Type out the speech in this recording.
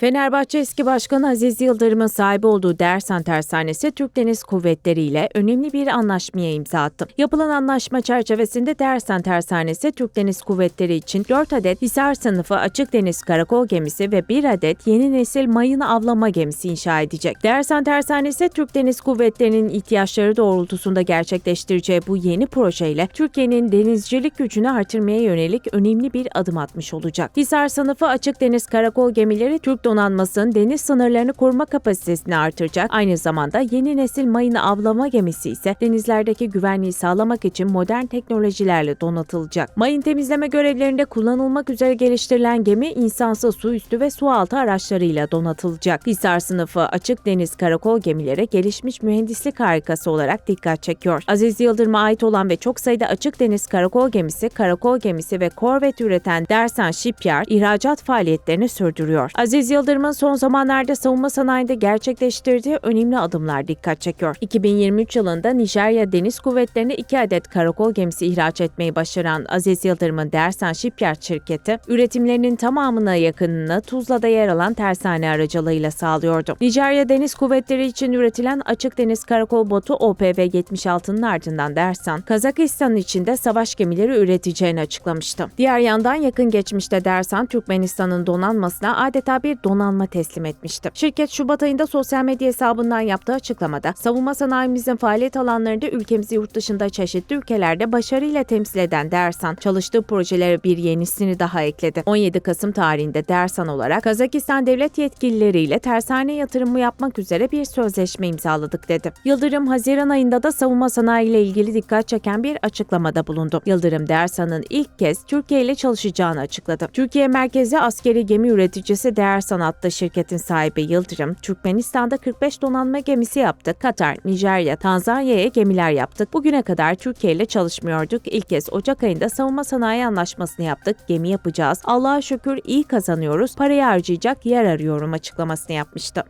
Fenerbahçe eski başkanı Aziz Yıldırım'ın sahibi olduğu Dersan Tersanesi Türk Deniz Kuvvetleri ile önemli bir anlaşmaya imza attı. Yapılan anlaşma çerçevesinde Dersan Tersanesi Türk Deniz Kuvvetleri için 4 adet Hisar sınıfı açık deniz karakol gemisi ve 1 adet yeni nesil mayın avlama gemisi inşa edecek. Dersan Tersanesi Türk Deniz Kuvvetleri'nin ihtiyaçları doğrultusunda gerçekleştireceği bu yeni projeyle Türkiye'nin denizcilik gücünü artırmaya yönelik önemli bir adım atmış olacak. Hisar sınıfı açık deniz karakol gemileri Türk donanmasının deniz sınırlarını koruma kapasitesini artıracak. Aynı zamanda yeni nesil mayın avlama gemisi ise denizlerdeki güvenliği sağlamak için modern teknolojilerle donatılacak. Mayın temizleme görevlerinde kullanılmak üzere geliştirilen gemi insansız su üstü ve su altı araçlarıyla donatılacak. Hisar sınıfı açık deniz karakol gemileri gelişmiş mühendislik harikası olarak dikkat çekiyor. Aziz Yıldırım'a ait olan ve çok sayıda açık deniz karakol gemisi, karakol gemisi ve korvet üreten Dersan Shipyard ihracat faaliyetlerini sürdürüyor. Aziz Yıldırım'ın son zamanlarda savunma sanayinde gerçekleştirdiği önemli adımlar dikkat çekiyor. 2023 yılında Nijerya Deniz Kuvvetleri'ne 2 adet karakol gemisi ihraç etmeyi başaran Aziz Yıldırım'ın Dersan Shipyard şirketi, üretimlerinin tamamına yakınını Tuzla'da yer alan tersane aracılığıyla sağlıyordu. Nijerya Deniz Kuvvetleri için üretilen açık deniz karakol botu OPV-76'nın ardından Dersan, Kazakistan için de savaş gemileri üreteceğini açıklamıştı. Diğer yandan yakın geçmişte Dersan, Türkmenistan'ın donanmasına adeta bir donanma teslim etmişti. Şirket Şubat ayında sosyal medya hesabından yaptığı açıklamada, savunma sanayimizin faaliyet alanlarında ülkemizi yurt dışında çeşitli ülkelerde başarıyla temsil eden Dersan, çalıştığı projelere bir yenisini daha ekledi. 17 Kasım tarihinde Dersan olarak Kazakistan devlet yetkilileriyle tersane yatırımı yapmak üzere bir sözleşme imzaladık dedi. Yıldırım Haziran ayında da savunma sanayi ile ilgili dikkat çeken bir açıklamada bulundu. Yıldırım Dersan'ın ilk kez Türkiye ile çalışacağını açıkladı. Türkiye merkezi askeri gemi üreticisi Değer Sanat'ta şirketin sahibi Yıldırım, Türkmenistan'da 45 donanma gemisi yaptı. Katar, Nijerya, Tanzanya'ya gemiler yaptık. Bugüne kadar Türkiye ile çalışmıyorduk. İlk kez Ocak ayında savunma sanayi anlaşmasını yaptık. Gemi yapacağız. Allah'a şükür iyi kazanıyoruz. Parayı harcayacak yer arıyorum açıklamasını yapmıştı.